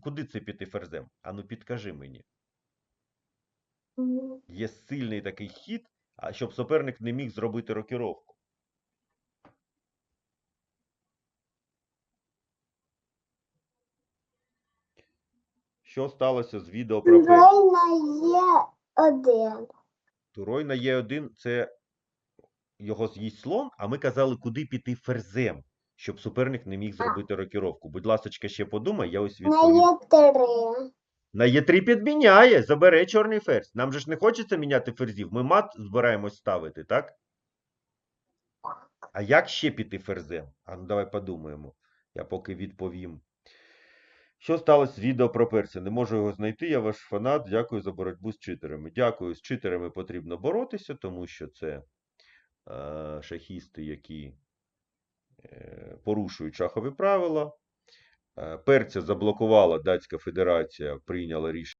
куди це піти ферзем? Ану, підкажи мені. Є сильний такий хід, а щоб суперник не міг зробити рокіровку. Що сталося з відео про перця? Турой на є один. Турой на Е1 це його з'їсть слон, а ми казали, куди піти ферзем, щоб суперник не міг зробити рокіровку. Будь ласочка, ще подумай, я ось На відповім. є три. На Е3 підміняє, забере чорний ферзь. Нам же ж не хочеться міняти ферзів. Ми мат збираємось ставити, так? А як ще піти ферзем? А ну давай подумаємо. Я поки відповім. Що сталося з відео про перця? Не можу його знайти. Я ваш фанат. Дякую за боротьбу з читерами. Дякую. З читерами потрібно боротися, тому що це е, шахісти, які е, порушують шахові правила. Е, перця заблокувала Датська Федерація, прийняла рішення.